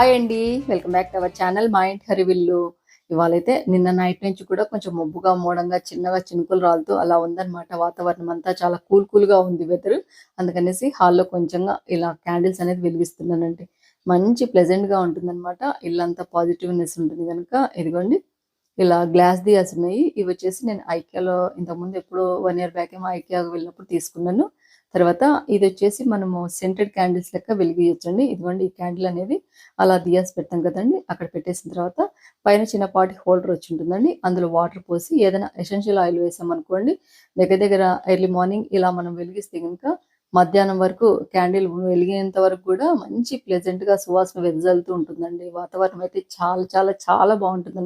Hi అండి. Welcome back to our channel మా ఇంటి హరివిల్లు. ఇవాళైతే నిన్న నైట్ నుంచి కూడా కొంచెం మబ్బుగా మూడంగా చిన్నగా చినుకులు రాలుతూ అలా ఉందన్నమాట. వాతావరణం అంతా చాలా కూల్ కూల్గా ఉంది వెదర్ అందుకనేసి హాల్లో కొంచెంగా ఇలా క్యాండిల్స్ అనేది వెలిగిస్తున్నానండి. మంచి ప్లెజెంట్గా ఉంటుందన్నమాట. ఇల్లంతా పాజిటివ్నెస్ ఉంటుంది కనుక ఇదిగోండి. ఇలా గ్లాస్ దియాస్ ఉన్నాయి ఇవి వచ్చేసి నేను ఐకియాలో ఇంతకుముందు ఎప్పుడు వన్ ఇయర్ బ్యాక్ ఏమో ఐకియాకి వెళ్ళినప్పుడు తీసుకున్నాను. తర్వాత ఇది వచ్చేసి మనము సెంటెడ్ క్యాండిల్స్ లెక్క వెలిగియొచ్చండి. ఇదిగోండి ఈ క్యాండిల్ అనేది అలా దియాస్ పెడతాం కదండి. అక్కడ పెట్టేసిన తర్వాత పైన చిన్నపాటి హోల్డర్ వచ్చి ఉంటుందండి అందులో వాటర్ పోసి ఏదైనా ఎసెన్షియల్ ఆయిల్ వేసామనుకోండి దగ్గర దగ్గర ఎర్లీ మార్నింగ్ ఇలా మనం వెలిగిస్తే కనుక మధ్యాహ్నం వరకు క్యాండిల్ వెలిగేంత వరకు కూడా మంచి ప్లెజెంట్గా సువాసన వెదజల్లుతూ ఉంటుందండి. వాతావరణం అయితే చాలా చాలా చాలా బాగుంటుంది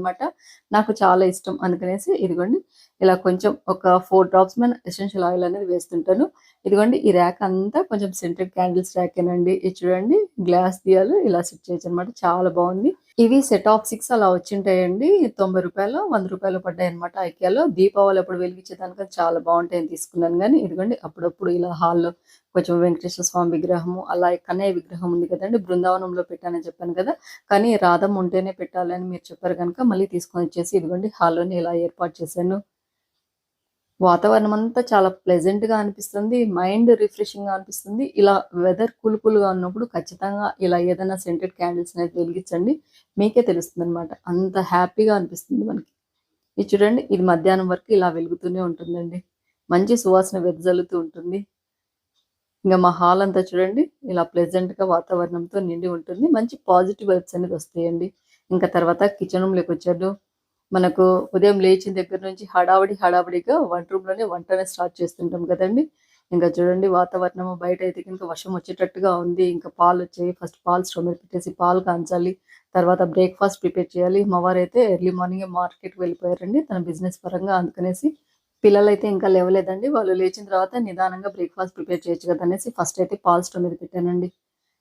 నాకు చాలా ఇష్టం అందుకనేసి ఇదిగోండి ఇలా కొంచెం ఒక ఫోర్ డ్రాప్స్ మన ఎసెన్షియల్ ఆయిల్ అనేది వేస్తుంటాను. ఇదిగోండి ఈ ర్యాక్ అంతా కొంచెం సెంటెడ్ క్యాండిల్స్ ర్యాక్ ఏనండి. ఇది చూడండి గ్లాస్ దియాలు ఇలా సెట్ చేయొచ్చు అనమాట చాలా బాగుంది. ఇవి సెట్ ఆఫ్ సిక్స్ అలా వచ్చింటాయండి. తొంభై రూపాయలు వంద రూపాయలు పడ్డాయి అనమాట ఐక్యాలో. దీపావళి అప్పుడు వెలిగించేదానికి చాలా బాగుంటాయని తీసుకున్నాను కానీ ఇదిగోండి అప్పుడప్పుడు ఇలా హాల్లో కొంచెం వెంకటేశ్వర స్వామి విగ్రహము అలా కన్నయ్య విగ్రహం ఉంది కదండి బృందావనంలో పెట్టానని చెప్పాను కదా. కానీ రాధం ఉంటేనే పెట్టాలని మీరు చెప్పారు కనుక మళ్ళీ తీసుకొని వచ్చేసి ఇదిగోండి హాల్లోనే ఇలా ఏర్పాటు చేశాను. వాతావరణం అంతా చాలా ప్లెజెంట్గా అనిపిస్తుంది మైండ్ రిఫ్రెషింగ్గా అనిపిస్తుంది. ఇలా వెదర్ కూల్గా ఉన్నప్పుడు ఖచ్చితంగా ఇలా ఏదైనా సెంటెడ్ క్యాండిల్స్ అనేది వెలిగించండి. మీకే తెలుస్తుంది అనమాట అంత హ్యాపీగా అనిపిస్తుంది మనకి. ఇది చూడండి ఇది మధ్యాహ్నం వరకు ఇలా వెలుగుతూనే ఉంటుందండి. మంచి సువాసన వెదజల్లుతూ ఉంటుంది. ఇంకా మా హాల్ అంతా చూడండి ఇలా ప్లెజెంట్గా వాతావరణంతో నిండి ఉంటుంది. మంచి పాజిటివ్ వైబ్స్ అనేది వస్తాయండి. ఇంకా తర్వాత కిచెన్లోకి వచ్చాడు. మనకు ఉదయం లేచిన దగ్గర నుంచి హడావిడి హడావిడిగా వంట రూమ్లోనే వంటనే స్టార్ట్ చేస్తుంటాం కదండి. ఇంకా చూడండి వాతావరణం బయట అయితే కనుక వర్షం వచ్చేటట్టుగా ఉంది. ఇంకా పాలు వచ్చాయి. ఫస్ట్ పాలు స్టవ్ మీద పెట్టేసి పాలు కాంచాలి. తర్వాత బ్రేక్ఫాస్ట్ ప్రిపేర్ చేయాలి. మా వారు అయితే ఎర్లీ మార్నింగ్ మార్కెట్కి వెళ్ళిపోయారండి. తన బిజినెస్ పరంగా అందుకనేసి పిల్లలు అయితే ఇంకా లేవలేదండి. వాళ్ళు లేచిన తర్వాత నిదానంగా బ్రేక్ఫాస్ట్ ప్రిపేర్ చేయొచ్చు కదా అనేసి ఫస్ట్ అయితే పాలు స్టవ్ మీద పెట్టానండి.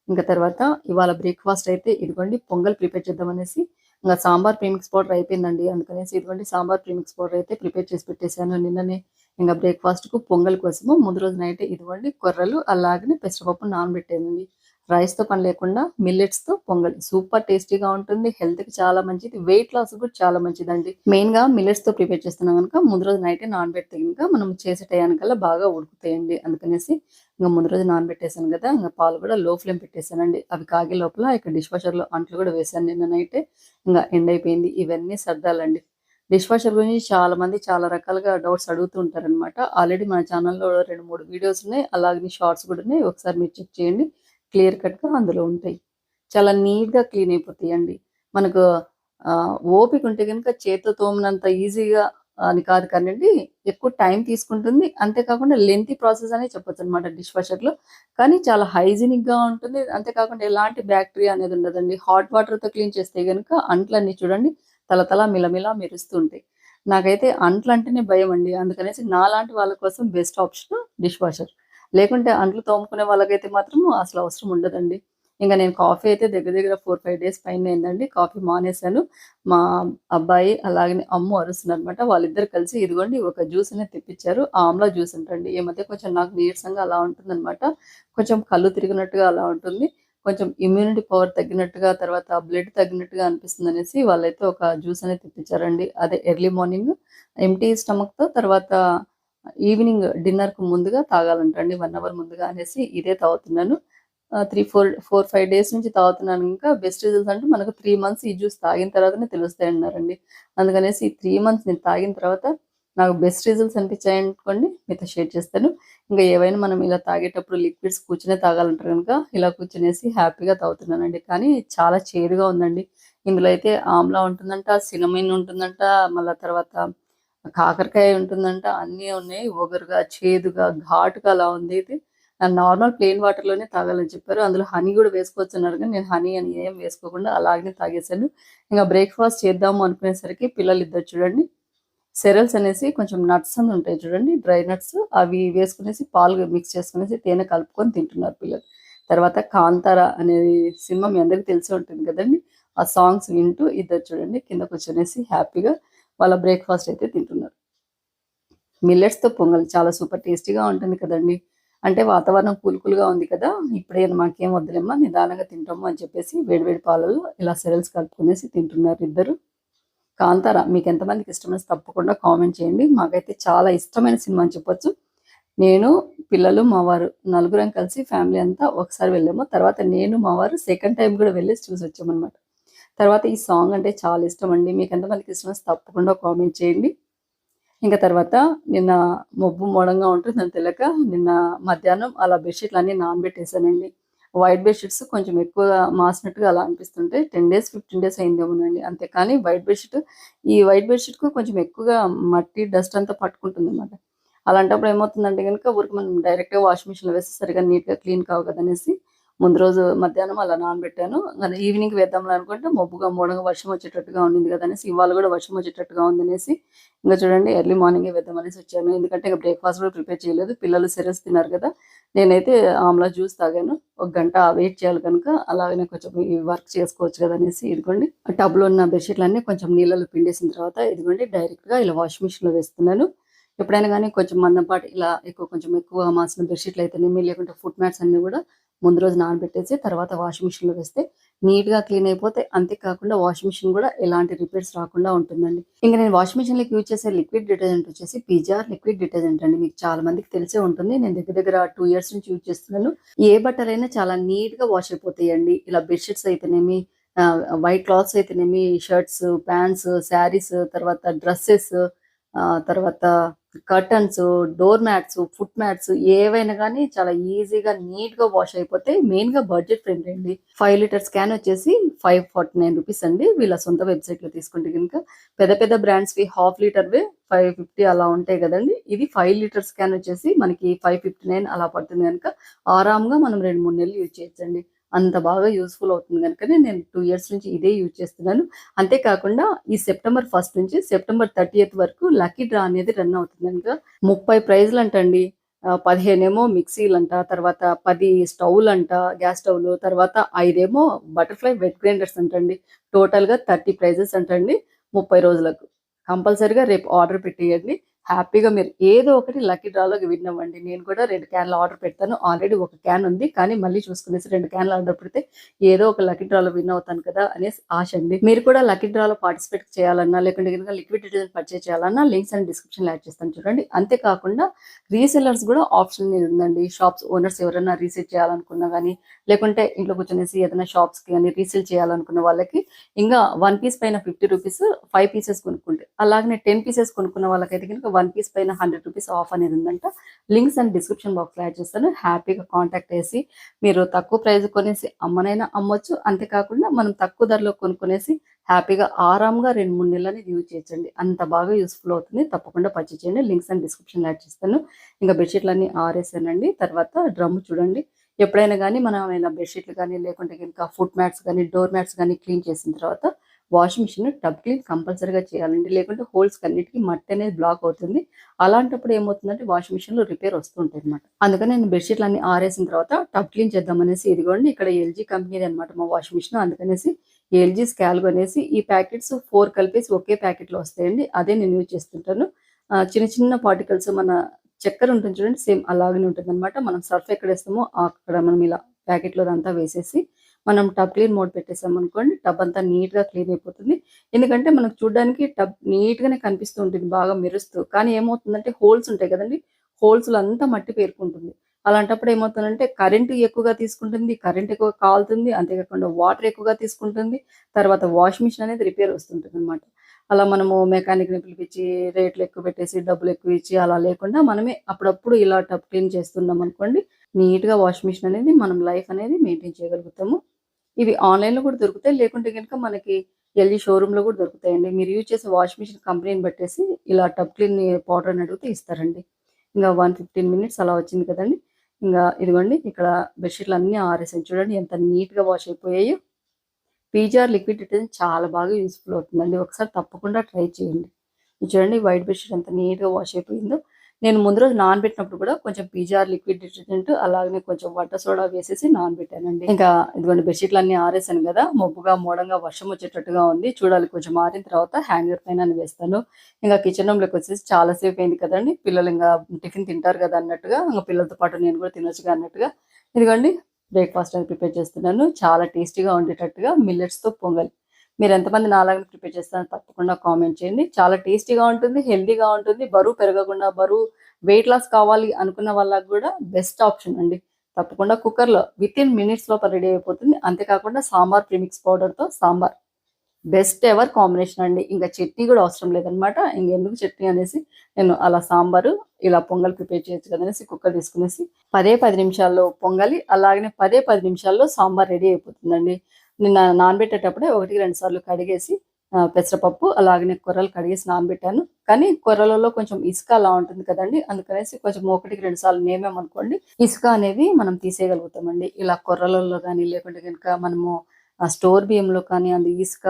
ఇంకా తర్వాత ఇవాళ బ్రేక్ఫాస్ట్ అయితే ఇదిగోండి పొంగల్ ప్రిపేర్ చేద్దామనేసి ఇంకా సాంబార్ ప్రీమిక్స్ పౌడర్ అయిపోయిందండి. అందుకనేసి ఇటువంటి సాంబార్ ప్రీమిక్స్ పౌడర్ అయితే ప్రిపేర్ చేసి పెట్టేశాను. నిన్ననే ఇంకా బ్రేక్ఫాస్ట్కు పొంగల్ కోసము. ముందు రోజు నైట్ ఇదిగోండి కొర్రలు అలాగనే పెసరపప్పు నానబెట్టానండి. రైస్తో పని లేకుండా మిల్లెట్స్తో పొంగల్. సూపర్ టేస్టీగా ఉంటుంది. హెల్త్కి చాలా మంచిది. వెయిట్ లాస్ కూడా చాలా మంచిదండి. మెయిన్గా మిల్లెట్స్తో ప్రిపేర్ చేస్తున్నాం కనుక ముందు రోజు నైటే నానబెడితే కనుక మనం చేసే టయానికల్లా బాగా ఉడుకుతాయండి. అందుకనేసి ఇంకా ముందు రోజు నానబెట్టేశాను కదా ఇంకా పాలు కూడా లో ఫ్లేమ్ పెట్టేశానండి. అవి కాగే లోపల ఇక్కడ డిష్ వాషర్లో అంట్లు కూడా వేశాను నిన్న నైటే. ఇంకా ఎండ్ అయిపోయింది. ఇవన్నీ సర్దాలండి. డిష్ వాషర్ గురించి చాలా మంది చాలా రకాలుగా డౌట్స్ అడుగుతూ ఉంటారనమాట ఆల్రెడీ మన ఛానల్లో రెండు మూడు వీడియోస్ ఉన్నాయి. అలాగే షార్ట్స్ కూడా ఉన్నాయి. ఒకసారి మీరు చెక్ చేయండి. క్లియర్ కట్గా అందులో ఉంటాయి. చాలా నీట్గా క్లీన్ అయిపోతాయండి. మనకు ఓపిక ఉంటే కనుక చేతితో తోమినంత ఈజీగా అని కాదు కానివ్వండి ఎక్కువ టైం తీసుకుంటుంది. అంతేకాకుండా లెంతీ ప్రాసెస్ అనే చెప్పొచ్చు అనమాట డిష్ వాషర్లో. కానీ చాలా హైజీనిక్గా ఉంటుంది. అంతేకాకుండా ఎలాంటి బ్యాక్టీరియా అనేది ఉండదండి. హాట్ వాటర్తో క్లీన్ చేస్తే కనుక అంట్లన్నీ చూడండి తలతల మిలమిలా మెరుస్తూ ఉంటాయి. నాకైతే అంట్లు అంటేనే భయం అండి అందుకనేసి నాలాంటి వాళ్ళ కోసం బెస్ట్ ఆప్షన్ డిష్ వాషర్. లేకుంటే అంట్లు తోముకునే వాళ్ళకైతే మాత్రం అసలు అవసరం ఉండదండి. ఇంకా నేను కాఫీ అయితే దగ్గర దగ్గర ఫోర్ ఫైవ్ డేస్ పైన అయిందండి. కాఫీ మానేశాను. మా అబ్బాయి అలాగే అమ్మ అరుస్తున్నారు అనమాట వాళ్ళిద్దరు కలిసి ఇదిగోండి ఒక జ్యూస్ అనేది తెప్పించారు. ఆమ్లా జ్యూస్ అంటండి. ఈ మధ్య కొంచెం నాకు నీరసంగా అలా ఉంటుందన్నమాట. కొంచెం కళ్ళు తిరిగినట్టుగా అలా ఉంటుంది. కొంచెం ఇమ్యూనిటీ పవర్ తగ్గినట్టుగా తర్వాత బ్లడ్ తగ్గినట్టుగా అనిపిస్తుంది అనేసి వాళ్ళైతే ఒక జ్యూస్ అనేది తెప్పించారండి. అదే ఎర్లీ మార్నింగ్ ఎంటీ స్టమక్తో తర్వాత ఈవినింగ్ డిన్నర్కు ముందుగా తాగాలంటండి వన్ అవర్ ముందుగా అనేసి ఇదే తాగుతున్నాను. Three four four five days నుంచి తాగుతున్నాను. ఇంకా బెస్ట్ రిజల్ట్స్ అంటే మనకు త్రీ మంత్స్ ఈ జ్యూస్ తాగిన తర్వాతనే తెలుస్తాయి అన్నారండి అందుకనేసి ఈ త్రీ మంత్స్ నేను తాగిన తర్వాత నాకు బెస్ట్ రిజల్ట్స్ అనిపించాయి అనుకోండి మీతో షేర్ చేస్తాను. ఇంకా ఏవైనా మనం ఇలా తాగేటప్పుడు లిక్విడ్స్ కూర్చునే తాగాలంటారు కనుక ఇలా కూర్చునేసి హ్యాపీగా తాగుతున్నానండి. కానీ చాలా చేదుగా ఉందండి. ఇందులో అయితే ఆమ్లా ఉంటుందంట సినమిన్ ఉంటుందంట మళ్ళీ తర్వాత కాకరకాయ ఉంటుందంట అన్నీ ఉన్నాయి. ఒగరుగా చేదుగా ఘాటుగా అలా ఉంది ఇది. నార్మల్ ప్లెయిన్ వాటర్లోనే తాగాలని చెప్పారు. అందులో హనీ కూడా వేసుకోవచ్చు అన్నారు కానీ నేను హనీ అని ఏం వేసుకోకుండా అలాగే తాగేశాను. ఇంకా బ్రేక్ఫాస్ట్ చేద్దాము అనుకునేసరికి పిల్లలు ఇద్దరు చూడండి. సెరల్స్ అనేసి కొంచెం నట్స్ అని ఉంటాయి చూడండి. డ్రై నట్స్ అవి వేసుకునేసి పాలు మిక్స్ చేసుకునేసి తేనె కలుపుకొని తింటున్నారు పిల్లలు. తర్వాత కాంతార అనే సినిమా మీ అందరికీ తెలిసి ఉంటుంది కదండి. ఆ సాంగ్స్ వింటూ ఇద్దరు చూడండి. కింద కూర్చొనేసి హ్యాపీగా వాళ్ళ బ్రేక్ఫాస్ట్ అయితే తింటున్నారు. మిల్లెట్స్తో పొంగల్ చాలా సూపర్ టేస్టీగా ఉంటుంది కదండి. అంటే వాతావరణం కూల్ కూల్గా ఉంది కదా ఇప్పుడే మాకేం వద్దులేమ్మా నిదానంగా తింటాము అని చెప్పేసి వేడివేడి పాలలో ఇలా సెరల్స్ కలుపుకునేసి తింటున్నారు ఇద్దరు. కాంతార మీకు ఎంతమందికి ఇష్టమైన తప్పకుండా కామెంట్ చేయండి. మాకైతే చాలా ఇష్టమైన సినిమా అని చెప్పొచ్చు. నేను పిల్లలు మా వారు నలుగురం కలిసి ఫ్యామిలీ అంతా ఒకసారి వెళ్ళాము. తర్వాత నేను మా వారు సెకండ్ టైం కూడా వెళ్ళి చూసి వచ్చామన్నమాట తర్వాత ఈ సాంగ్ అంటే చాలా ఇష్టం అండి మీకు ఎంతమందికి ఇష్టం తప్పకుండా కామెంట్ చేయండి. ఇంకా తర్వాత నిన్న మొబ్బు మోడంగా ఉంటుంది దాని తెలియక నిన్న మధ్యాహ్నం అలా బెడ్షీట్లు అన్నీ నానబెట్టేశానండి. వైట్ బెడ్షీట్స్ కొంచెం ఎక్కువగా మాసినట్టుగా అలా అనిపిస్తుంటే టెన్ డేస్ ఫిఫ్టీన్ డేస్ అయిందేమోనండి. అంతే కానీ వైట్ బెడ్షీట్ ఈ వైట్ బెడ్షీట్కు కొంచెం ఎక్కువగా మట్టి డస్ట్ అంతా పట్టుకుంటుంది అనమాట అలాంటప్పుడు ఏమవుతుందంటే కనుక ఊరికి మనం డైరెక్ట్గా వాషింగ్ మిషన్లో వేస్తే సరిగా నీట్గా క్లీన్ కావు కదనేసి ముందు రోజు మధ్యాహ్నం అలా నానబెట్టాను. కానీ ఈవినింగ్ వేద్దాం అనుకుంటే మబ్బుగా మూడంగా వర్షం వచ్చేటట్టుగా ఉండింది కదా అనేసి ఇవాళ కూడా వర్షం వచ్చేటట్టుగా ఉందనేసి ఇంకా చూడండి ఎర్లీ మార్నింగే వేద్దాం అనేసి వచ్చాను. ఎందుకంటే ఇంకా బ్రేక్ఫాస్ట్ కూడా ప్రిపేర్ చేయలేదు. పిల్లలు సిరస్ తిన్నారు కదా. నేనైతే ఆమ్లా జ్యూస్ తాగాను. ఒక గంట వెయిట్ చేయాలి కనుక అలాగనే కొంచెం ఈ వర్క్ చేసుకోవచ్చు కదా అనేసి ఇదిగోండి. టబ్లో ఉన్న బెడ్షీట్లన్నీ కొంచెం నీళ్ళలో పిండేసిన తర్వాత ఇదిగోండి డైరెక్ట్గా ఇలా వాషింగ్ మిషన్లో వేస్తున్నాను. ఎప్పుడైనా కానీ కొంచెం మందంపాటి ఇలా ఎక్కువ కొంచెం ఎక్కువ మాసిన బెడ్షీట్లు అయితేనేమి లేకుంటే ఫుట్ మ్యాట్స్ అన్ని కూడా ముందు రోజు నానబెట్టేసి తర్వాత వాషింగ్ మిషన్లో వేస్తే నీట్గా క్లీన్ అయిపోతే అంతేకాకుండా వాషింగ్ మిషన్ కూడా ఎలాంటి రిపేర్స్ రాకుండా ఉంటుందండి. ఇంకా నేను వాషింగ్ మిషన్లోకి యూజ్ చేసే లిక్విడ్ డిటర్జెంట్ వచ్చేసి పిజార్ లిక్విడ్ డిటర్జెంట్ అండి. మీకు చాలా మందికి తెలిసే ఉంటుంది. నేను దగ్గర దగ్గర టూ ఇయర్స్ నుంచి యూజ్ చేస్తున్నాను. ఏ బట్టలైనా చాలా నీట్గా వాష్ అయిపోతాయండి. ఇలా బెడ్షీట్స్ అయితేనేమి వైట్ క్లాత్స్ అయితేనేమి షర్ట్స్ ప్యాంట్స్ శారీస్ తర్వాత డ్రెస్సెస్ తర్వాత curtains door mats foot mats ఏవైనా కానీ చాలా ఈజీగా నీట్గా వాష్ అయిపోతే మెయిన్గా బడ్జెట్ ఫ్రెండ్ అండి. ఫైవ్ లీటర్ స్కాన్ వచ్చేసి ఫైవ్ ఫార్టీ నైన్ రూపీస్ అండి. వీళ్ళ సొంత వెబ్సైట్లో తీసుకుంటే కనుక పెద్ద పెద్ద బ్రాండ్స్ వి హాఫ్ లీటర్ వే ఫైవ్ ఫిఫ్టీ అలా ఉంటాయి కదండి. ఇది ఫైవ్ లీటర్ స్కాన్ వచ్చేసి మనకి ఫైవ్ ఫిఫ్టీ నైన్ అలా పడుతుంది కనుక ఆరాంగా మనం రెండు మూడు నెలలు యూజ్ చేయొచ్చండి. అంత బాగా యూస్ఫుల్ అవుతుంది కనుకనే నేను టూ ఇయర్స్ నుంచి ఇదే యూజ్ చేస్తున్నాను. అంతేకాకుండా ఈ సెప్టెంబర్ ఫస్ట్ నుంచి సెప్టెంబర్ థర్టీఎత్ వరకు లక్కీ డ్రా అనేది రన్ అవుతుంది కనుక ముప్పై ప్రైజ్లు అంటండి పదిహేనేమో మిక్సీలు అంట తర్వాత పది స్టవ్లు అంట గ్యాస్ స్టవ్లు తర్వాత ఐదేమో బటర్ఫ్లై వెట్ గ్రైండర్స్ అంటండి. టోటల్గా థర్టీ ప్రైజెస్ అంటండి ముప్పై రోజులకు. కంపల్సరీగా రేపు ఆర్డర్ పెట్టేయండి. హ్యాపీగా మీరు ఏదో ఒకటి లక్కీ డ్రాలోకి విన్ అవ్వండి నేను కూడా రెండు క్యాన్లు ఆర్డర్ పెడతాను. ఆల్రెడీ ఒక క్యాన్ ఉంది. కానీ మళ్ళీ చూసుకునేసి రెండు క్యాన్లు ఆర్డర్ పెడితే ఏదో ఒక లక్కీ డ్రాలో విన్ అవుతాను కదా అనేసి ఆశ అండి. మీరు కూడా లక్కీ డ్రాలో పార్టిసిపేట్ చేయాలన్నా లేకుంటే కనుక లిక్విడ్ డిటర్జెంట్ పర్చేస్ చేయాలన్నా లింక్స్ అని డిస్క్రిప్షన్ యాడ్ చేస్తాను చూడండి. అంతేకాకుండా రీసెలర్స్ కూడా ఆప్షన్ అనేది ఉందండి. షాప్స్ ఓనర్స్ ఎవరైనా రీసెట్ చేయాలనుకున్నా కానీ లేకుంటే ఇంట్లో కూర్చొనేసి ఏదైనా షాప్స్కి కానీ రీసేల్ చేయాలనుకున్న వాళ్ళకి ఇంకా వన్ పీస్ పైన ఫిఫ్టీ రూపీస్ ఫైవ్ పీసెస్ కొనుక్కుంటే అలాగనే టెన్ పీసెస్ కొనుక్కున్న వాళ్ళకైతే కనుక వన్ పీస్ పైన హండ్రెడ్ రూపీస్ ఆఫ్ అనేది ఉందంట. లింక్స్ అండ్ డిస్క్రిప్షన్ బాక్స్లో యాడ్ చేస్తాను. హ్యాపీగా కాంటాక్ట్ చేసి మీరు తక్కువ ప్రైస్ కొనేసి అమ్మనైనా అమ్మొచ్చు. అంతేకాకుండా మనం తక్కువ ధరలో కొనుక్కునేసి హ్యాపీగా ఆరామ్గా రెండు మూడు నెలలని అనేది యూజ్ చేయండి అంత బాగా యూస్ఫుల్ అవుతుంది. తప్పకుండా పర్చేజ్ చేయండి. లింక్స్ అండ్ డిస్క్రిప్షన్ యాడ్ చేస్తాను. ఇంకా బెడ్షీట్లన్నీ ఆరేసానండి. తర్వాత డ్రమ్ చూడండి. ఎప్పుడైనా కానీ మనం ఇలా బెడ్షీట్లు కానీ లేకుంటే కనుక ఫుట్ మ్యాట్స్ కానీ డోర్ మ్యాట్స్ కానీ క్లీన్ చేసిన తర్వాత వాషింగ్ మిషన్ టబ్ క్లీన్ కంపల్సరీగా చేయాలండి. లేకుంటే హోల్స్ అన్నిటికీ మట్టి అనేది బ్లాక్ అవుతుంది. అలాంటప్పుడు ఏమవుతుందంటే వాషింగ్ మిషన్లో రిపేర్ వస్తుంటాయి అనమాట అందుకని నేను బెడ్షీట్లు అన్ని ఆరేసిన తర్వాత టబ్ క్లీన్ చేద్దామనేసి ఇదిగోండి ఇక్కడ ఎల్జీ కంపెనీది అనమాట మా వాషింగ్ మిషన్ అందుకనేసి ఎల్జీ స్కాల్గో అనేసి ఈ ప్యాకెట్స్ ఫోర్ కలిపేసి ఒకే ప్యాకెట్లో వస్తాయండి. అదే నేను యూజ్ చేస్తుంటాను. చిన్న చిన్న పార్టికల్స్ మన చక్కెర ఉంటుంది చూడండి సేమ్ అలాగనే ఉంటుంది అనమాట మనం సర్ఫ్ ఎక్కడ వేస్తామో అక్కడ మనం ఇలా ప్యాకెట్లో అంతా వేసేసి మనం టబ్ క్లీన్ మోడ్ పెట్టేసాం అనుకోండి టబ్ అంతా నీట్గా క్లీన్ అయిపోతుంది. ఎందుకంటే మనకు చూడడానికి టబ్ నీట్గానే కనిపిస్తూ ఉంటుంది బాగా మెరుస్తూ. కానీ ఏమవుతుందంటే హోల్స్ ఉంటాయి కదండి హోల్స్లో అంతా మట్టి పేరుకుంటుంది. అలాంటప్పుడు ఏమవుతుందంటే కరెంట్ ఎక్కువగా తీసుకుంటుంది కరెంట్ ఎక్కువ కాలుతుంది అంతేకాకుండా వాటర్ ఎక్కువగా తీసుకుంటుంది తర్వాత వాషింగ్ మిషన్ అనేది రిపేర్ వస్తుంటుంది అనమాట అలా మనము మెకానిక్ని పిలిపించి రేట్లు ఎక్కువ పెట్టేసి డబ్బులు ఎక్కువ ఇచ్చి అలా లేకుండా మనమే అప్పుడప్పుడు ఇలా టబ్ క్లీన్ చేస్తున్నాం అనుకోండి నీట్గా వాషింగ్ మిషన్ అనేది మనం లైఫ్ అనేది మెయింటైన్ చేయగలుగుతాము. ఇవి ఆన్లైన్లో కూడా దొరుకుతాయి లేకుంటే కనుక మనకి ఎల్జీ షోరూంలో కూడా దొరుకుతాయండి. మీరు యూజ్ చేసే వాషింగ్ మిషన్ కంపెనీని పెట్టేసి ఇలా టబ్ క్లీన్ పౌడర్ అని అడిగితే ఇస్తారండి. ఇంకా వన్ ఫిఫ్టీన్ మినిట్స్ అలా వచ్చింది కదండి. ఇంకా ఇదిగోండి ఇక్కడ బెడ్షీట్లు అన్నీ ఆరేసాయి చూడండి ఎంత నీట్గా వాష్ అయిపోయాయో. పీజార్ లిక్విడ్ డిటర్జెంట్ చాలా బాగా యూస్ఫుల్ అవుతుందండి. ఒకసారి తప్పకుండా ట్రై చేయండి. చూడండి వైట్ బెడ్షీట్ ఎంత నీట్గా వాష్ అయిపోయిందో. నేను ముందు రోజు నానబెట్టినప్పుడు కూడా కొంచెం పీజార్ లిక్విడ్ డిటర్జెంట్ అలాగే కొంచెం వాటర్ సోడా వేసేసి నానబెట్టానండి. ఇంకా ఇదిగోండి బెడ్షీట్లు అన్ని ఆరేసాను కదా మబ్బుగా మోడంగా వర్షం వచ్చేటట్టుగా ఉంది. చూడాలి కొంచెం ఆరిన తర్వాత హ్యాంగర్ పైన వేస్తాను. ఇంకా కిచెన్ రూమ్లోకి వచ్చేసి చాలా సేపు అయింది కదండి. పిల్లలు ఇంకా టిఫిన్ తింటారు కదా అన్నట్టుగా ఇంకా పిల్లలతో పాటు నేను కూడా తినొచ్చుగా అన్నట్టుగా. ఇదిగోండి బ్రేక్ఫాస్ట్ అని ప్రిపేర్ చేస్తున్నాను. చాలా టేస్టీగా ఉండేటట్టుగా మిల్లెట్స్తో పొంగల్. మీరు ఎంతమంది నాలాగా ప్రిపేర్ చేస్తారని తప్పకుండా కామెంట్ చేయండి. చాలా టేస్టీగా ఉంటుంది హెల్దీగా ఉంటుంది. బరువు పెరగకుండా బరువు వెయిట్ లాస్ కావాలి అనుకున్న వాళ్ళకి కూడా బెస్ట్ ఆప్షన్ అండి. తప్పకుండా కుక్కర్లో విత్ ఇన్ మినిట్స్ లోపల రెడీ అయిపోతుంది. అంతేకాకుండా సాంబార్ ప్రిమిక్స్ పౌడర్తో సాంబార్. బెస్ట్ ఎవర్ కాంబినేషన్ అండి. ఇంకా చట్నీ కూడా అవసరం లేదనమాట ఇంకెందుకు చట్నీ అనేసి నేను అలా సాంబారు ఇలా పొంగల్ ప్రిపేర్ చేయొచ్చు కదనేసి కుక్కర్ తీసుకునేసి పదే పది నిమిషాల్లో పొంగలి. అలాగనే పదే పది నిమిషాల్లో సాంబార్ రెడీ అయిపోతుందండి. నిన్న నానబెట్టేటప్పుడే ఒకటికి రెండు సార్లు కడిగేసి పెసరపప్పు అలాగనే కొర్రలు కడిగేసి నానబెట్టాను. కానీ కొర్రలలో కొంచెం ఇసుక అలా ఉంటుంది కదండి. అందుకనేసి కొంచెం ఒకటికి రెండు సార్లు నేమేమనుకోండి ఇసుక అనేది మనం తీసేయగలుగుతామండి. ఇలా కొర్రలలో కానీ లేకుంటే కనుక మనము స్టోర్ బియ్యంలో కానీ అందు ఇసుక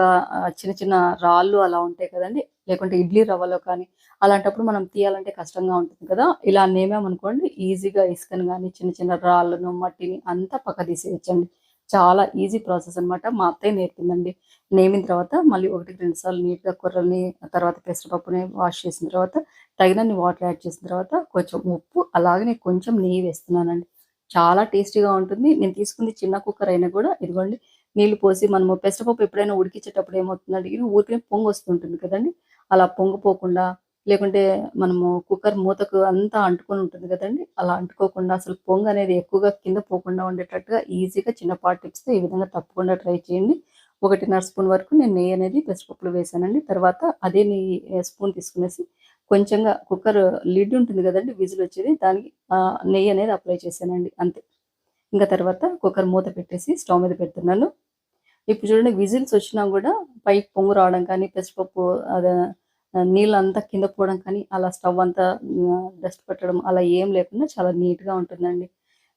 చిన్న చిన్న రాళ్ళు అలా ఉంటాయి కదండి. లేకుంటే ఇడ్లీ రవ్వలో కానీ అలాంటప్పుడు మనం తీయాలంటే కష్టంగా ఉంటుంది కదా. ఇలా నేమేమనుకోండి ఈజీగా ఇసుకను కానీ చిన్న చిన్న రాళ్ళను మట్టిని అంతా పక్క తీసేయచ్చండి. చాలా ఈజీ ప్రాసెస్ అన్నమాట. మా అత్తయ్య నేర్పిందండి. నేమిన తర్వాత మళ్ళీ ఒకటికి రెండు సార్లు నీట్గా కూరల్ని తర్వాత పెసరపప్పుని వాష్ చేసిన తర్వాత తగినన్ని వాటర్ యాడ్ చేసిన తర్వాత కొంచెం ఉప్పు అలాగనే కొంచెం నెయ్యి వేస్తున్నానండి. చాలా టేస్టీగా ఉంటుంది. నేను తీసుకుంది చిన్న కుక్కర్ అయినా కూడా ఇదిగోండి నీళ్ళు పోసి మనము పెసరపప్పు ఎప్పుడైనా ఉడికించేటప్పుడు ఏమవుతుందండి ఇది ఊరికే పొంగు వస్తుంటుంది కదండి. అలా పొంగిపోకుండా లేకుంటే మనము కుక్కర్ మూతకు అంతా అంటుకొని ఉంటుంది కదండి. అలా అంటుకోకుండా అసలు పొంగు అనేది ఎక్కువగా కింద పోకుండా ఉండేటట్టుగా ఈజీగా చిన్నపాటి టిప్స్తో ఈ విధంగా తప్పకుండా ట్రై చేయండి. ఒకటిన్నర స్పూన్ వరకు నేను నెయ్యి అనేది పెసరపప్పులు వేసానండి. తర్వాత అదే నెయ్యి స్పూన్ తీసుకునేసి కొంచెంగా కుక్కర్ లిడ్ ఉంటుంది కదండి విజిల్ వచ్చేది దానికి నెయ్యి అనేది అప్లై చేశానండి. అంతే. ఇంకా తర్వాత కుక్కర్ మూత పెట్టేసి స్టవ్ మీద పెడుతున్నాను. ఇప్పుడు చూడండి విజిల్స్ వచ్చినా కూడా పైకి పొంగు రావడం కానీ పెసరపప్పు అదే నీళ్ళు అంతా కింద పోవడం కానీ అలా స్టవ్ అంతా డస్ట్ పెట్టడం అలా ఏం లేకుండా చాలా నీట్గా ఉంటుందండి.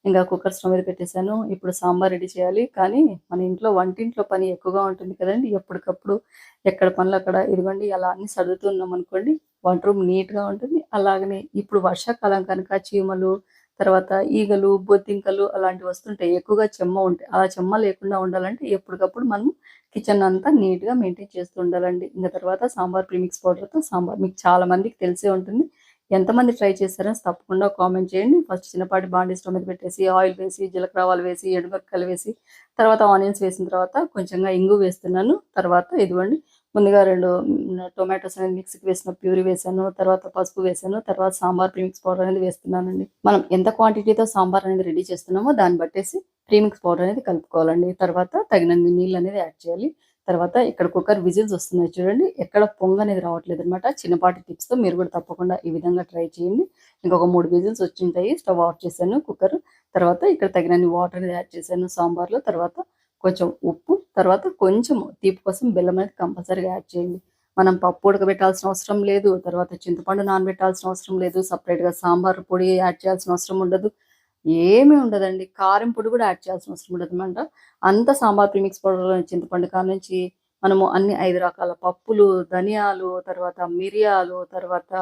ఇంకా కుక్కర్ స్టవ్ మీద పెట్టేశాను. ఇప్పుడు సాంబార్ రెడీ చేయాలి. కానీ మన ఇంట్లో వంటింట్లో పని ఎక్కువగా ఉంటుంది కదండి. ఎప్పటికప్పుడు ఎక్కడ పనులు అక్కడ ఇదిగోండి అలా అన్ని సర్దుతున్నాం అనుకోండి వంట రూమ్ నీట్గా ఉంటుంది. అలాగనే ఇప్పుడు వర్షాకాలం కనుక చీమలు తర్వాత ఈగలు బొద్దింకలు అలాంటివి వస్తుంటాయి. ఎక్కువగా చెమ్మ ఉంటాయి. ఆ చెమ్మ లేకుండా ఉండాలంటే ఎప్పటికప్పుడు మనం కిచెన్ అంతా నీట్గా మెయింటైన్ చేస్తూ ఉండాలండి. ఇంకా తర్వాత సాంబార్ ప్రీమిక్స్ పౌడర్తో సాంబార్. మీకు చాలా మందికి తెలిసే ఉంటుంది. ఎంతమంది ట్రై చేశారో తప్పకుండా కామెంట్ చేయండి. ఫస్ట్ చిన్నపాటి బాండీ స్టవ్ మీద పెట్టేసి ఆయిల్ వేసి జీలకర్ర వేసి ఎండుమిరపకాయలు వేసి తర్వాత ఆనియన్స్ వేసిన తర్వాత కొంచెంగా ఇంగు వేస్తున్నాను. తర్వాత ఇదిగోండి ముందుగా రెండు టొమాటోస్ అనేది మిక్సీకి వేసిన ప్యూరీ వేసాను తర్వాత పసుపు వేసాను తర్వాత సాంబార్ ప్రీమిక్స్ పౌడర్ అనేది వేస్తున్నానండి. మనం ఎంత క్వాంటిటీతో సాంబార్ అనేది రెడీ చేస్తున్నామో దాన్ని బట్టేసి ప్రీమిక్స్ పౌడర్ అనేది కలుపుకోవాలండి. తర్వాత తగినన్ని నీళ్ళు అనేది యాడ్ చేయాలి. తర్వాత ఇక్కడ కుక్కర్ విజిల్స్ వస్తున్నాయి చూడండి. ఎక్కడ పొంగ అనేది రావట్లేదు అనమాట చిన్నపాటి టిప్స్తో మీరు కూడా తప్పకుండా ఈ విధంగా ట్రై చేయండి. ఇంకొక మూడు విజిల్స్ వచ్చింటాయి. స్టవ్ ఆఫ్ చేశాను కుక్కర్. తర్వాత ఇక్కడ తగినన్ని వాటర్ అనేది యాడ్ చేశాను సాంబార్లో. తర్వాత కొంచెం ఉప్పు తర్వాత కొంచెం తీపి కోసం బెల్లం అనేది కంపల్సరీగా యాడ్ చేయండి. మనం పప్పు ఉడకబెట్టాల్సిన అవసరం లేదు తర్వాత చింతపండు నానబెట్టాల్సిన అవసరం లేదు సపరేట్గా సాంబార్ పొడి యాడ్ చేయాల్సిన అవసరం ఉండదు. ఏమీ ఉండదండి. కారం పొడి కూడా యాడ్ చేయాల్సిన అవసరం ఉండదు అనమాట అంత సాంబార్ ప్రిమిక్స్ పౌడర్ చింతపండు కాడ నుంచి మనము అన్ని ఐదు రకాల పప్పులు ధనియాలు తర్వాత మిరియాలు తర్వాత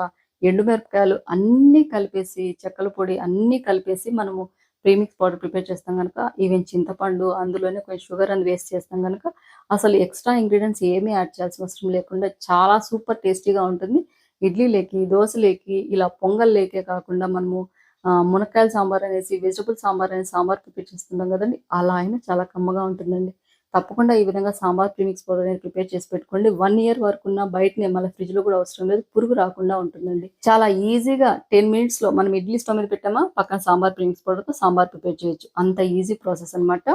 ఎండుమిరపకాయలు అన్నీ కలిపేసి చెక్కల పొడి అన్నీ కలిపేసి మనము ప్రీమిక్స్ పౌడర్ ప్రిపేర్ చేస్తాం కనుక ఈవెన్ చింతపండు అందులోనే కొంచెం షుగర్ అని వేస్ట్ చేస్తాం కనుక అసలు ఎక్స్ట్రా ఇంగ్రీడియంట్స్ ఏమీ యాడ్ చేయాల్సిన అవసరం లేకుండా చాలా సూపర్ టేస్టీగా ఉంటుంది. ఇడ్లీలేకి దోశలేకి దోశ లేకి ఇలా పొంగల్ లేకే కాకుండా మనము మునక్కాయల సాంబార్ అనేసి వెజిటబుల్ సాంబార్ అనేసి సాంబార్ ప్రిపేర్ చేస్తుంటాం కదండి అలా అయినా చాలా కమ్మగా ఉంటుందండి. తప్పకుండా ఈ విధంగా సాంబార్ ప్రీమిక్స్ పౌడర్ అనేది ప్రిపేర్ చేసి పెట్టుకోండి. వన్ ఇయర్ వరకు ఉన్న బయటనే మళ్ళీ ఫ్రిడ్జ్లో కూడా అవసరం లేదు. పురుగు రాకుండా ఉంటుందండి. చాలా ఈజీగా టెన్ మినిట్స్లో మనం ఇడ్లీ స్టవ్ మీద పెట్టామా పక్కన సాంబార్ ప్రీమిక్స్ పౌడర్తో సాంబార్ ప్రిపేర్ చేయొచ్చు. అంత ఈజీ ప్రాసెస్ అన్నమాట.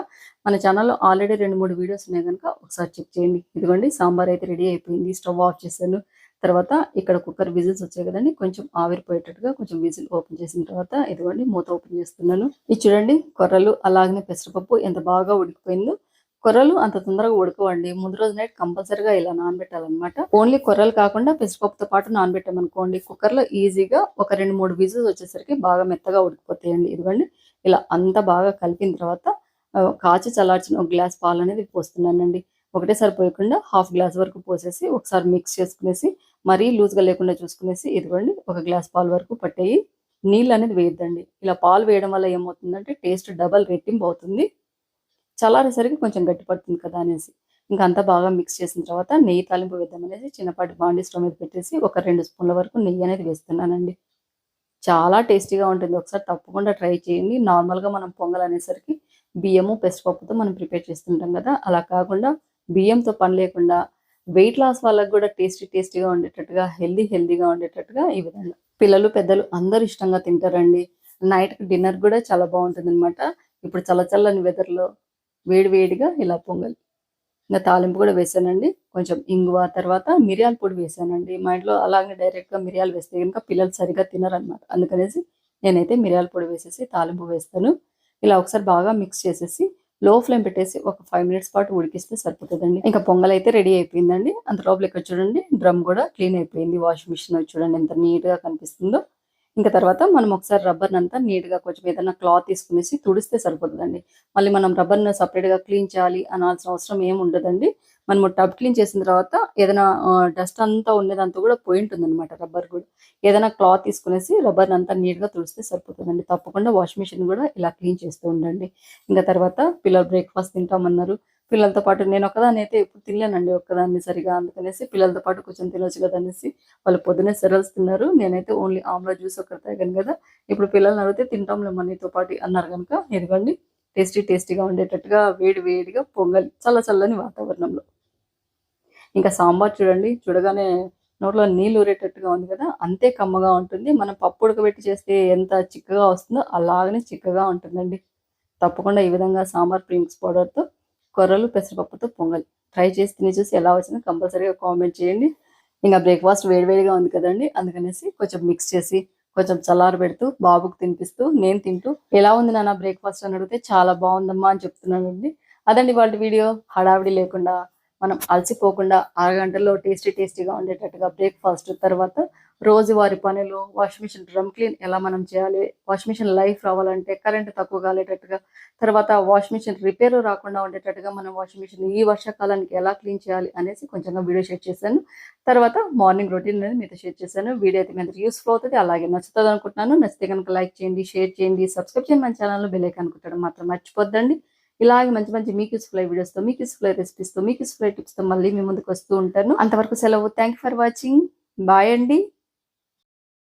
మన ఛానల్లో ఆల్రెడీ రెండు మూడు వీడియోస్ ఉన్నాయి కనుక ఒకసారి చెక్ చేయండి. ఇదిగోండి సాంబార్ అయితే రెడీ అయిపోయింది. స్టవ్ ఆఫ్ చేశాను. తర్వాత ఇక్కడ కుక్కర్ విజిల్స్ వచ్చాయి కదండి కొంచెం ఆవిరిపోయేటట్టుగా కొంచెం విజిల్ ఓపెన్ చేసిన తర్వాత ఇదిగోండి మూత ఓపెన్ చేస్తున్నాను. ఇది చూడండి కొర్రలు అలాగనే పెసరపప్పు ఎంత బాగా ఉడికిపోయిందో. కొర్రలు అంత తొందరగా ఉడకవండి. ముందు రోజు నైట్ కంపల్సరిగా ఇలా నానబెట్టాలన్నమాట. ఓన్లీ కొర్రలు కాకుండా పెసరపప్పుతో పాటు నానబెట్టామనుకోండి కుక్కర్లో ఈజీగా ఒక రెండు మూడు విజిల్స్ వచ్చేసరికి బాగా మెత్తగా ఉడికిపోతాయండి. ఇదిగోండి ఇలా అంత బాగా కలిపిన తర్వాత కాచి చల్లార్చిన ఒక గ్లాస్ పాలు అనేది పోస్తున్నానండి. ఒకటేసారి పోయకుండా హాఫ్ గ్లాస్ వరకు పోసేసి ఒకసారి మిక్స్ చేసుకునేసి మరీ లూజ్గా లేకుండా చూసుకునేసి ఇదిగోండి ఒక గ్లాస్ పాలు వరకు పట్టేయి. నీళ్ళు అనేది వేయద్దండి. ఇలా పాలు వేయడం వల్ల ఏమవుతుందంటే టేస్ట్ డబల్ రెట్టింపు అవుతుంది. చల్లారేసరికి కొంచెం గట్టి పడుతుంది కదా అనేసి. ఇంకా అంతా బాగా మిక్స్ చేసిన తర్వాత నెయ్యి తాలింపు వేద్దామనేసి చిన్నపాటి బాండీ స్టవ్ మీద పెట్టేసి ఒక రెండు స్పూన్ల వరకు నెయ్యి అనేది వేస్తున్నానండి. చాలా టేస్టీగా ఉంటుంది. ఒకసారి తప్పకుండా ట్రై చేయండి. నార్మల్గా మనం పొంగల్ అనేసరికి బియ్యము పెసరపప్పుతో మనం ప్రిపేర్ చేస్తుంటాం కదా. అలా కాకుండా బియ్యంతో పని లేకుండా వెయిట్ లాస్ వాళ్ళకి కూడా టేస్టీ టేస్టీగా ఉండేటట్టుగా హెల్దీ హెల్దీగా ఉండేటట్టుగా ఈ విధంగా. పిల్లలు పెద్దలు అందరూ ఇష్టంగా తింటారండి. నైట్కి డిన్నర్ కూడా చాలా బాగుంటుంది అనమాట ఇప్పుడు చల్ల చల్లని వెదర్లో వేడివేడిగా ఇలా పొంగల్. ఇంకా తాలింపు కూడా వేసానండి. కొంచెం ఇంగువ తర్వాత మిరియాల పొడి వేసానండి. మా ఇంట్లో అలాగే డైరెక్ట్గా మిరియాలు వేస్తే కనుక పిల్లలు సరిగా తినరనమాట అందుకనేసి నేనైతే మిరియాల పొడి వేసేసి తాలింపు వేస్తాను. ఇలా ఒకసారి బాగా మిక్స్ చేసేసి లో ఫ్లేమ్ పెట్టేసి ఒక ఫైవ్ మినిట్స్ పాటు ఉడికిస్తే సరిపోతుందండి. ఇంకా పొంగల్ అయితే రెడీ అయిపోయిందండి. అంత లోపల ఇక్కడ చూడండి డ్రమ్ కూడా క్లీన్ అయిపోయింది. వాషింగ్ మిషన్ చూడండి ఎంత నీట్గా కనిపిస్తుందో. ఇంకా తర్వాత మనం ఒకసారి రబ్బర్ అంతా నీట్గా కొంచెం ఏదైనా క్లాత్ తీసుకునేసి తుడిస్తే సరిపోతుందండి. మళ్ళీ మనం రబ్బర్ని సపరేట్గా క్లీన్ చేయాలి అనాల్సిన అవసరం ఏమి ఉండదండి. మనము టబ్ క్లీన్ చేసిన తర్వాత ఏదైనా డస్ట్ అంతా ఉండేదంతా కూడా పోయి ఉంటుందన్నమాట రబ్బర్ కూడా. ఏదైనా క్లాత్ తీసుకునేసి రబ్బర్ని అంతా నీట్గా తుడిస్తే సరిపోతుందండి. తప్పకుండా వాషింగ్ మిషన్ కూడా ఇలా క్లీన్ చేస్తూ ఉండండి. ఇంకా తర్వాత పిల్లలు బ్రేక్ఫాస్ట్ తింటామన్నారు. పిల్లలతో పాటు నేను ఒక్కదాన్ని అయితే ఎప్పుడు తినలేనండి ఒక్కదాన్ని సరిగా అందుకనేసి పిల్లలతో పాటు కొంచెం తినొచ్చు కదా అనేసి వాళ్ళు పొద్దునే సెరల్స్ తిన్నారు నేనైతే ఓన్లీ ఆమ్లా జ్యూస్ ఒకటి తాగాను కదా. ఇప్పుడు పిల్లల్ని అడిగితే తింటాంలే మనీతో పాటు అన్నారు కనుక ఇదిగోండి టేస్టీ టేస్టీగా ఉండేటట్టుగా వేడి వేడిగా పొంగల్ చల్ల చల్లని వాతావరణంలో. ఇంకా సాంబార్ చూడండి చూడగానే నోట్లో నీళ్ళు ఊరేటట్టుగా ఉంది కదా అంతే కమ్మగా ఉంటుంది. మనం పప్పు ఉడకబెట్టి చేస్తే ఎంత చిక్కగా వస్తుందో అలాగనే చిక్కగా ఉంటుందండి. తప్పకుండా ఈ విధంగా సాంబార్ ప్రింక్స్ పౌడర్తో కొర్రలు పెసరపప్పుతో పొంగల్. ట్రై చేసి తిని చూసి ఎలా వచ్చిందో కంపల్సరీగా కామెంట్ చేయండి. ఇంకా బ్రేక్ఫాస్ట్ వేడివేడిగా ఉంది కదండి అందుకనేసి కొంచెం మిక్స్ చేసి కొంచెం చల్లార పెడుతూ బాబుకు తినిపిస్తూ నేను తింటూ ఎలా ఉంది నాన్న బ్రేక్ఫాస్ట్ అని అడిగితే చాలా బాగుందమ్మా అని చెప్తున్నానండి. అదండి వాళ్ళ వీడియో. హడావిడి లేకుండా మనం అలసిపోకుండా అరగంటలో టేస్టీ టేస్టీగా ఉండేటట్టుగా బ్రేక్ఫాస్ట్ తర్వాత రోజువారి పనులు వాషింగ్ మిషన్ డ్రమ్ క్లీన్ ఎలా మనం చేయాలి వాషింగ్ మిషన్ లైఫ్ రావాలంటే కరెంట్ తక్కువ కాలేటట్టుగా తర్వాత వాషింగ్ మిషన్ రిపేర్ రాకుండా ఉండేటట్టుగా మనం వాషింగ్ మిషన్ ఈ వర్షాకాలానికి ఎలా క్లీన్ చేయాలి అనేసి కొంచెంగా వీడియో షేర్ చేశాను. తర్వాత మార్నింగ్ రొటీన్ అనేది మీతో షేర్ చేశాను. వీడియో అయితే మీద యూస్ఫుల్ అవుతుంది. అలాగే నచ్చుతుంది అనుకుంటున్నాను. నచ్చితే కనుక లైక్ చేయండి షేర్ చేయండి సబ్స్క్రైబ్ చేయండి మన ఛానల్లో బెల్ అనుకుంటాడు మాత్రం మర్చిపోద్దండి. ఇలాగే మంచి మంచి మీకు యూస్ఫుల్ వీడియోస్తో మీకు యూస్ఫుల్ రెసిపీస్తో మీకు యూస్ఫుల్ టిప్స్తో మళ్ళీ మీ ముందుకు వస్తూ ఉంటాను. అంతవరకు సెలవు. థ్యాంక్ ఫర్ వాచింగ్ బాయ్ అండి.